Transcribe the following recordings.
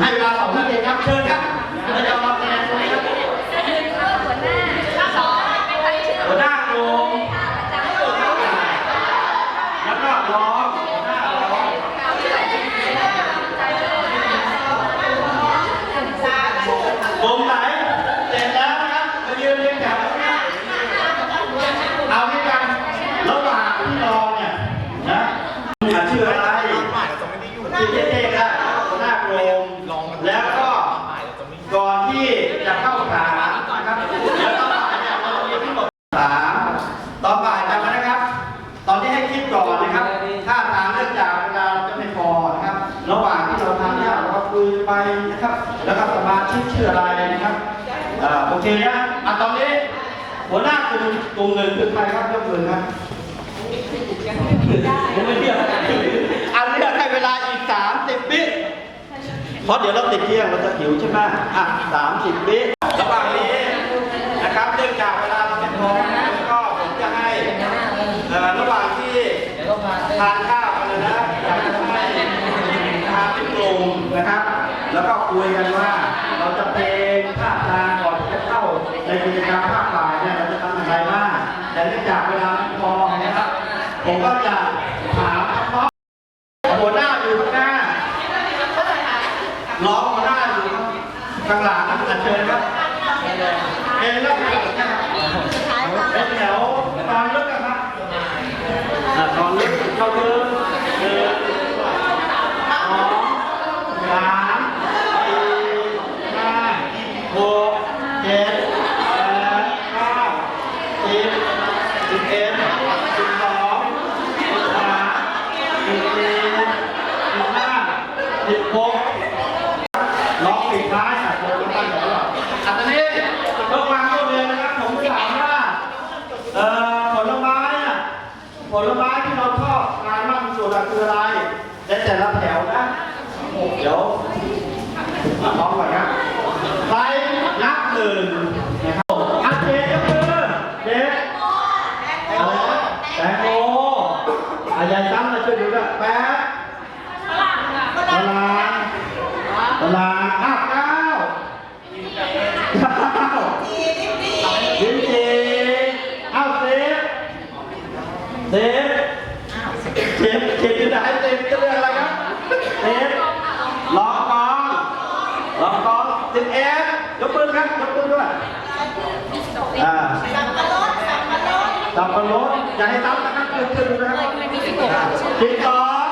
ให้เวลาสองนาทีครับ เชิญครับเราจะมาแสดงตัวครับหัวหน้ากลุ่มแล้วก็ร้องหัวหน้าร้องกลุ่มไหนเสร็จแล้วนะครับมายืนเรียงแถวเอาให้กันระหว่างที่รอเนี่ยนะอะชื่ออะไร ชื่อเท่ๆได้หัวหน้ากลุ่มแล้วก็ ก่อนที่ จะเข้าฐานะครับเดี๋ยวตอนบ่าเนี่ยเราจะมีทั้งหมดสามตอนบ่าจำไว้นะครับ ตอนนี้ให้คิดก่อนนะครับถ้าทางเรื่องจากเวลาจะไม่พอนะครับ ระหว่างที่เราทำเนี่ยเราก็คุยไปนะครับ แล้วก็สมาชิกชื่ออะไรนะครับโอเคนะอะตอนนี้หัวหน้ากลุ่มกลุ่มหนึ่งคือใครครับยกมือครับผมไม่เรียกอันเรียกให้เวลาอีกสามสิบวิ เพราะเดี๋ยวเราติดเที่ยงเราจะหิวใช่ไหมอะสามสิบวิระหว่างนี้นะครับเนื่องจากเวลาเราเป็นพอแล้วก็ผมจะให้ระหว่างที่ทานข้าวกันเลยนะอยากจะให้ทานเป็นกลุ่มนะครับ แล้วก็คุยกันว่าเราจะเป็นท่าทางก่อนที่จะเข้าในกิจกรรมภาคบ่ายเนี่ยเราจะทำอะไรบ้างแต่เนื่องจากเวลาไม่พอนะครับ ผมก็จะถามเฉพาะหัวหน้าอยู่ข้างหน้า น้องหัวหน้าอยู่ข้างหลังอันเชิญครับเป็นแล้วเป็นแถวตอนลึกอะครับอะตอนลึกเข้าเดินหนึ่งสองสามสี่ห้าหกเจ็ดแปดเก้าสิบสิบเอ็ดสิบสองสิบสามสิบสี่สิบห้าสิบหก ร้องปิดท้ายอะโดนตั้งแต่ว่าอันนี้เพื่อความรวดเร็วนะครับ ผมถามว่า เอ่อผลไม้อะผลไม้ที่เราชอบง นมากคืออะไรในแต่ละแถวนะ เดี๋ยวมาพร้อมก่อนนะ องกองสิบเอ็ดยกมือครับยกมือด้วยอ่าสับปะรดอย่าให้ซ้ำนะครับขึ้นขึ้นดูนะครับสิบสอง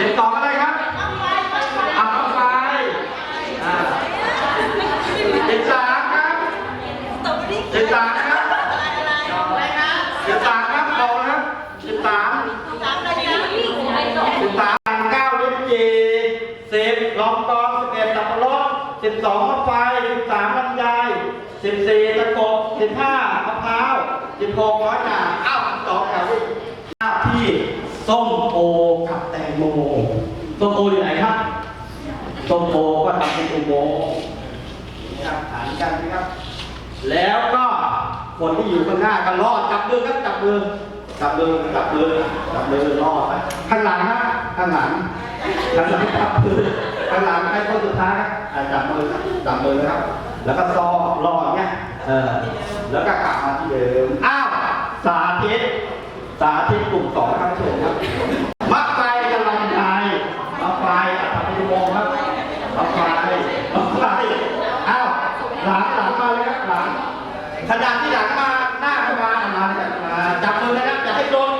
สิบสองอะไรครับอัพไฟอ่าสิบสามครับสิบสามครับสิบสามครับบอกนะครับสิบสามสิบสามเก้าลิ้นจี่สิบลองกอง สิบเอ็ดสับปะรดสิบสองมะไฟสิบสามลำไยสิบสี่ตะกบสิบห้ามะพร้าวสิบหกร้อยหนาอ้าวสองแถวหน้าที่ส้มโอกับแตงโมส้มโออยู่ไหนครับต้นโพก็ทำเป็นอุโมงค์นะครับฐานกันนะครับ แล้วก็คนที่อยู่ข้างหน้าก็รอดจับมือครับจับมือจับมือจับมือจับมือรอดไปข้างหลังครับข้างหลังข้างหลังจับมือ ข้างหลังให้คนสุดท้ายจับอะจับมือครับจับมือนะครับ แล้วก็ซอรอดเนี่ยเออแล้วก็กลับมาที่เดิมอ้าวสาธิต สาธิตกลุ่มสองครับเชิญครับมักไฟกำลังใจมักไฟอัตตาโมงครับมักไฟมักไฟอ้าวหลังหลังมาเลยครับหลังขณะที่หลังมาหน้าเข้ามามาเลยมาจับมือนะครับอย่าให้โดน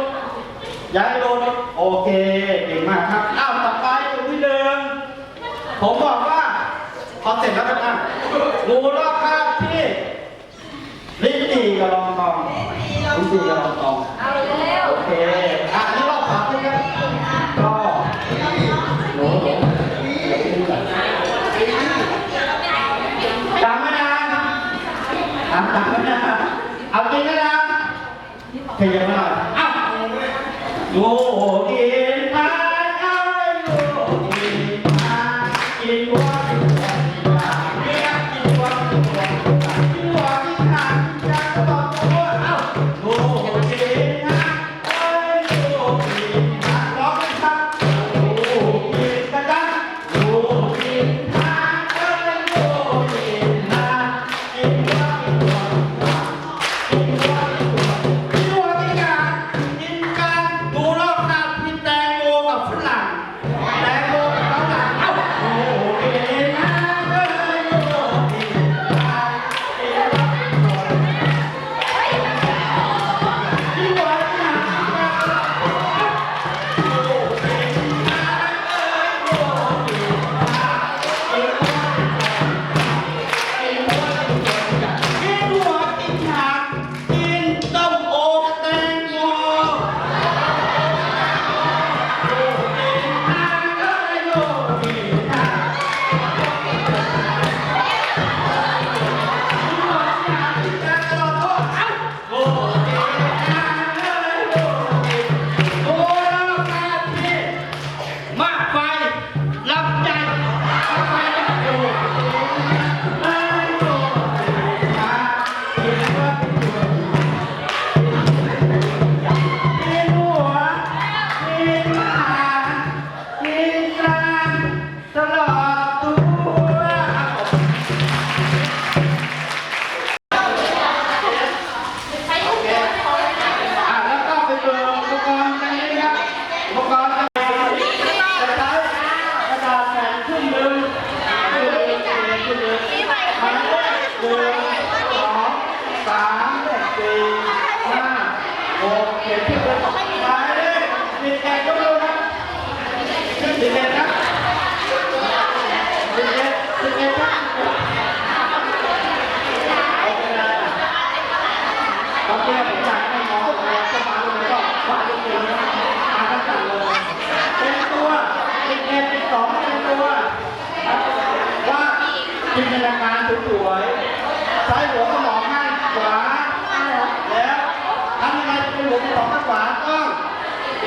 อย่าให้โดนโอเคเก่งมากครับอ้าวต่อไปกลุ่มที่หนึ่ง ผมบอกว่า พอเสร็จแล้วนะงูรอบข้างที่ลิ้นจี่กับรองกองลิ้นจี่กับรองกองโอเคอะนี่รอบสามใช่ไหมก็หนูหนูจำไม่นานอะจำไม่นานเอาจริงนะนะขยับมาหน่อยอ้าวโยกินม Thank you.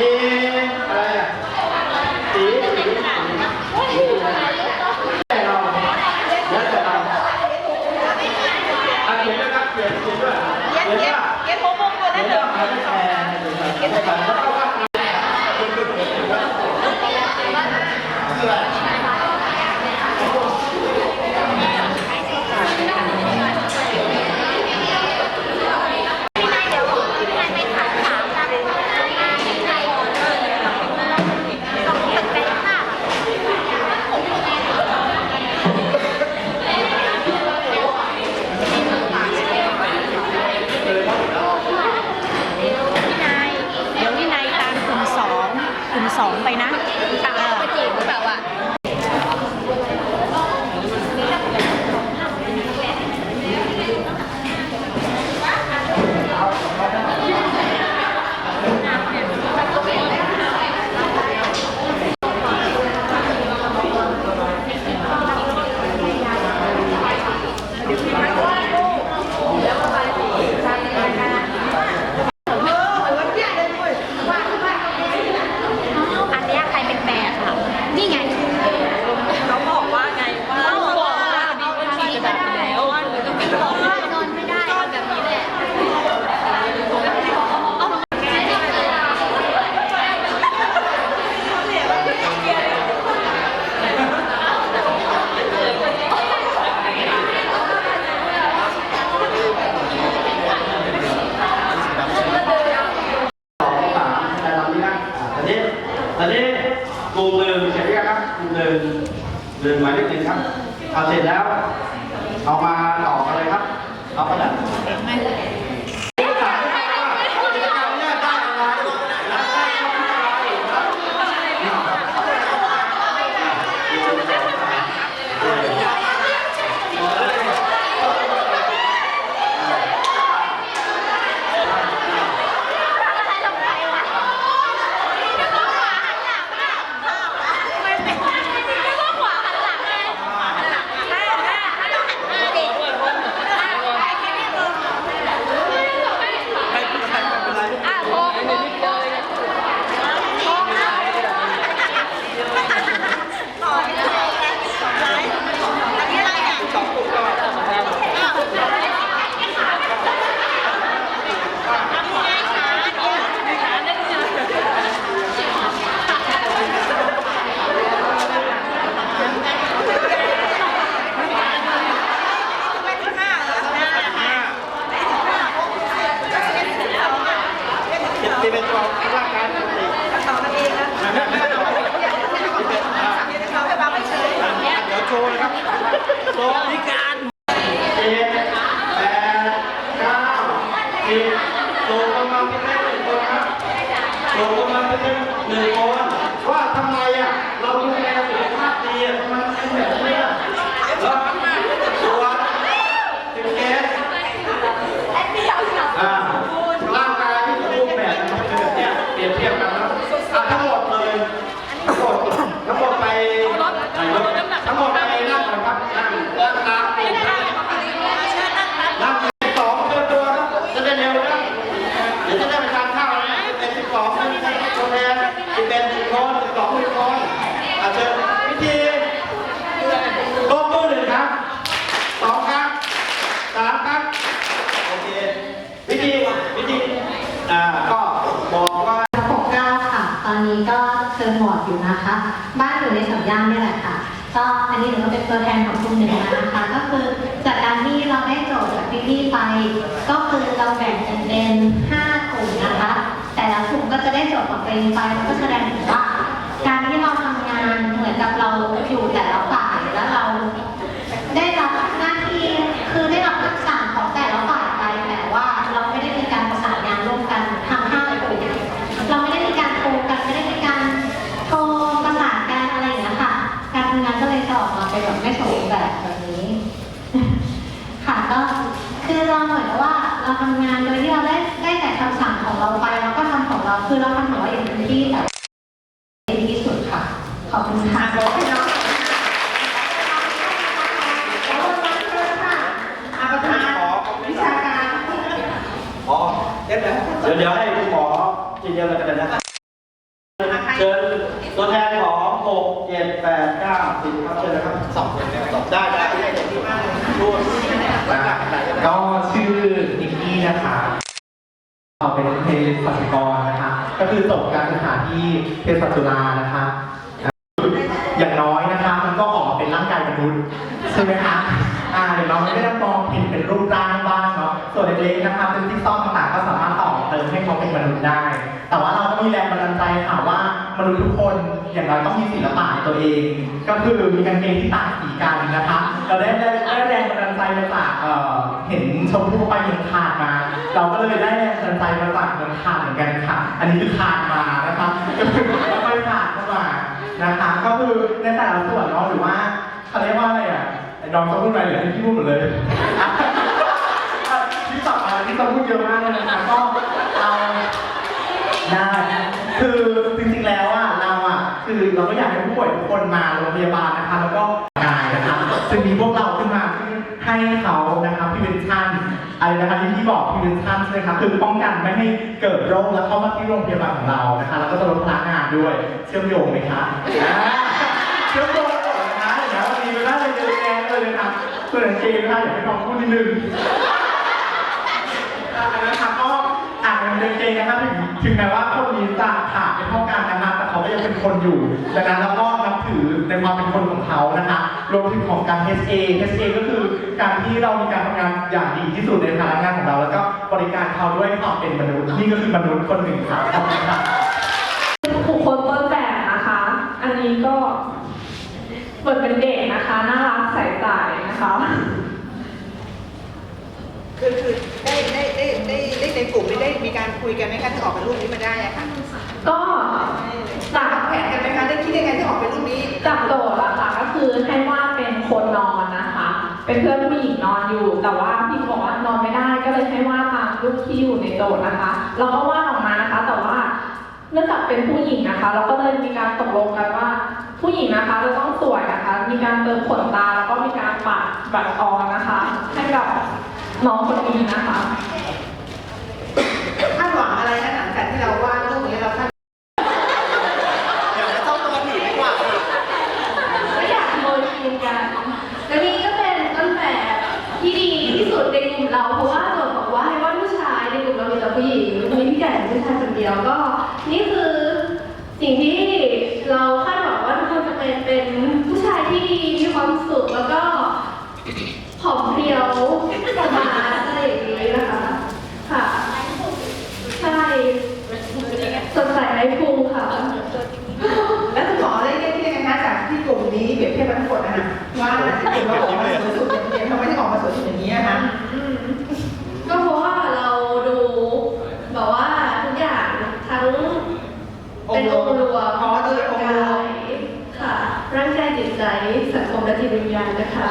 สีอะไรอะสีสีต่เราแล้วแต่เราอะเขียนด้วยครับเขียนเขียนด้วยเขียนด้ตีตี เอาเสร็จแล้ว คิวกมาเป็นเศษหนึ่งคนครับส่กมาเป็นเศษหนึ่งคนว่าทำไมอะเราดูแลสุ นี้หรือว่าเป็นตัวแทนของกลุ่มหนึ่งมาค่ะก็คือจากการที่เราได้โจทย์จากพี่ๆไป ก็คือเราแบ่งเป็น5กลุ่มนะคะ แต่ละกลุ่มก็จะได้โจทย์ของตัวเองไปแล้วก็แสดถึงว่า ทำงานโดยที่เราได้ได้แต่คำสั่งของเราไปเราก็ทำของเราคือเราทำของเราอย่างเต็มที่แบบดีที่สุดค่ะ ขอบคุณค่ะขอบคุณน้องเดี๋ยวเดี๋ยวให้คุณหมอทีเดียวเลยกันนะ คือจบกาที่เภสัชจุฬานะคะอย่างน้อยนะคะ มันก็ออกมาเป็นร่างกายมนุษย์ใช่ไหมคะอ่าเดี๋ยวเราไม่ได้มองเห็นเป็นรูปร่างบ้างเนาะส่วนเล็กๆนะคะเป็นที่ซ่อมต่างๆก็สามารถต่อเติมให้เขาเป็นมนุษย์ได้ แต่ว่าเราก็มีแรงบันดาลใจค่ะว่ามนุษย์ทุกคนอย่างน้อยต้องมีศิลปะในตัวเอง ก็คือมีกางเกงที่ต่างสีกันนะคะเราได้ได้แรงบันดาลใจมาจากเห็นชมพู่ไปเมืองคานมา เราก็เลยได้แรงบันดาลใจมาจากเมืองคานเหมือนกันค่ะ อันนี้คือคานมานะคะก็คือค่อยผ่านเข้ามานะคะ ก็คือในแต่ละส่วนเนาะหรือว่าเขาเรียกว่าอะไรอะไอ้น้องจะพูดอะไรหรือให้พี่พูดหมดเลยที่ต่อมาที่ต้องพูดเยอะมากเลยนะคะก็เอาได้คือจริงๆแล้วอะเราอะคือเราก็อยากให้ผู้ป่วยทุกคนมาโรงพยาบาลนะคะ แล้วก็กายนะคะจึงมีพวกเราขึ้นมาให้เขานะคะพิเวนชั่น อะไรนะคะที่พี่บอกพิเวนชั่นใช่ไหมคะคือป้องกันไม่ให้เกิดโรคแล้วเข้ามาที่โรงพยาบาลของเรานะคะ แล้วก็จะลดพลังงานด้วยเชื่อมโยงไหมคะเชื่อมโยงกันนะคะเดี๋ยววันนี้ไม่ได้เลยเจอะแยะเลยนะคะส่วนเกมนะคะอยากให้น้องพูดนิดนึงอันนั้นค่ะ เป็นเกงนะคะถึงถึงแม้ว่าคนนี้จะขาดไม่เท่ากันนะคะแต่เขาก็ยังเป็นคนอยู่ดังนั้นเราก็นับถือในความเป็นคนของเขานะคะรวมถึงของการ HA HA ก็คือการที่เรามีการทำงานอย่างดีที่สุดในพนักงานของเรา แล้วก็บริการเขาด้วยความเป็นมนุษย์นี่ก็คือมนุษย์คนหนึ่งค่ะขอบคุณค่ะบุคคลต้นแบบนะคะ อันนี้ก็เหมือนเป็นเด็กนะคะน่ารักใส่ใจนะคะคือคือ การคุยกันไหมคะที่ออกเป็นรูปนี้มาได้อะค่ะก็จากวางแผนกันไหมคะได้คิดยังไงที่ออกเป็นรูปนี้จากโจทย์อะค่ะก็คือให้วาดเป็นคนนอนนะคะ เป็นเพื่อนผู้หญิงนอนอยู่ แต่ว่าพี่บอกว่านอนไม่ได้ก็เลยให้วาดตามรูปที่อยู่ในโจทย์นะคะ เราก็วาดออกมานะคะแต่ว่าเนื่องจากเป็นผู้หญิงนะคะ เราก็เลยมีการตกลงกันว่า ผู้หญิงนะคะจะต้องสวยนะคะ มีการเติมขนตาแล้วก็มีการปัดบัตรออนนะคะ ให้กับน้องคนนี้นะคะ คาดหวังอะไรนะหลังจากที่เราวาดรูปนี้เราคาด เดี๋ยวจะต้องตัวหนีไม่กว่าค่ะ ก็อยากโมยทีมกันและนี่ก็เป็นต้นแบบที่ดีที่สุดในกลุ่มเรา เพราะว่าโจทย์บอกว่าให้ว่าผู้ชายในกลุ่มเรามีแต่ผู้หญิงมีพี่ไก่เป็นผู้ชายคนเดียวก็ นี่คือสิ่งที่เราคาดหวังว่าทุกคนจะเป็นเป็นผู้ชายที่ดีมีความสุขแล้วก็ผอมเพรียวสบายอะไรอย่างนี้นะคะ ค่ะ ใช่สดใสไร้พุงค่ะ แล้วคุณหมอได้ได้คิดยังไงคะจากที่กลุ่มนี้เปรียบเทั้งหมดนะว่าที่กลุ่มเราออกมาสวยสุดอย่างนี้ทำไมถึงออกมาสวยสุดอย่างนี้อะคะก็เพราะว่าเราดูแบบว่าทุกอย่างทั้งเป็นองค์รวมอ๋อโดยองค์รวมค่ะร่างกายจิตใจสังคมและจิตวิญญาณนะคะ